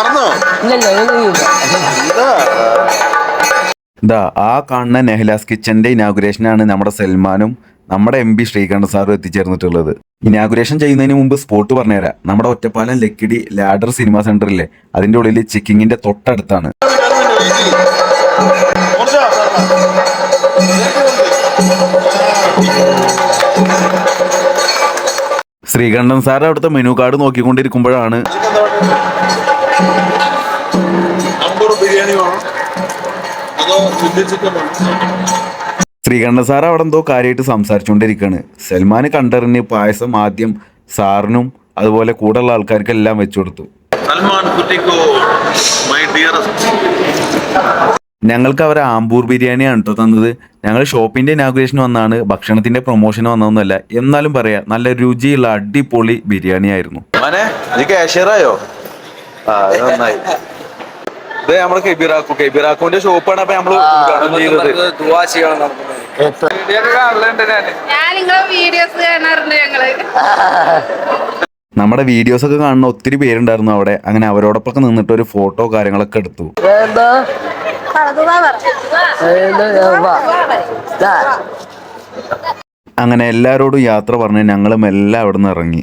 മറന്നോ? ഇല്ലല്ല ഇതാ. ആ കാണുന്ന നെഹ്ലാസ് കിച്ചന്റെ ഇനാഗുറേഷനാണ് നമ്മുടെ സൽമാനും നമ്മുടെ എം പി ശ്രീകണ്ഠ സാറും എത്തിച്ചേർന്നിട്ടുള്ളത്. ഇനാഗുറേഷൻ ചെയ്യുന്നതിന് മുമ്പ് സ്പോട്ട് പറഞ്ഞുതരാം. നമ്മുടെ ഒറ്റപ്പാലം ലക്കിടി ലാഡർ സിനിമ സെന്ററിലെ അതിന്റെ ഉള്ളിൽ ചിക്കിങ്ങിന്റെ തൊട്ടടുത്താണ്. ശ്രീകണ്ഠൻ സാർ അവിടുത്തെ മെനു കാർഡ് നോക്കിക്കൊണ്ടിരിക്കുമ്പോഴാണ് അതോ ശ്രീകണ്ഠൻ സാർ അവിടെ എന്തോ കാര്യമായിട്ട് സംസാരിച്ചുകൊണ്ടിരിക്കുകയാണ്. സൽമാൻ കണ്ടറിഞ്ഞ് പായസം ആദ്യം സാറിനും അതുപോലെ കൂടെയുള്ള ആൾക്കാർക്കെല്ലാം വെച്ചു കൊടുത്തു. ഞങ്ങൾക്ക് അവർ ആംബൂർ ബിരിയാണിയാണ് കേട്ടോ തന്നത്. ഞങ്ങൾ ഷോപ്പിന്റെ ഇനാഗുറേഷൻ വന്നാണ് ഭക്ഷണത്തിന്റെ പ്രൊമോഷൻ വന്നതൊന്നുമല്ല. എന്നാലും പറയാ നല്ല രുചിയുള്ള അടിപൊളി ബിരിയാണി ആയിരുന്നു മനെ നീ കാഷ്യറായോ ആ നന്നായി. ഇത് നമ്മൾ കെബിറാക്കു. കെബിറാക്കുവിന്റെ ഷോപ്പാണ് അപ്പൊ നമ്മൾ ഉദ്ഘാടനം ചെയ്തത് ഞാൻ. നിങ്ങളെ വീഡിയോസ് കാണാറുണ്ട് ഞങ്ങൾ. നമ്മുടെ വീഡിയോസ് ഒക്കെ കാണുന്ന ഒത്തിരി പേരുണ്ടായിരുന്നു അവിടെ. അങ്ങനെ അവരോടൊപ്പം നിന്നിട്ട് ഒരു ഫോട്ടോ കാര്യങ്ങളൊക്കെ എടുത്തു. അങ്ങനെ എല്ലാരോടും യാത്ര പറഞ്ഞ് ഞങ്ങളും എല്ലാം അവിടെ നിന്ന് ഇറങ്ങി.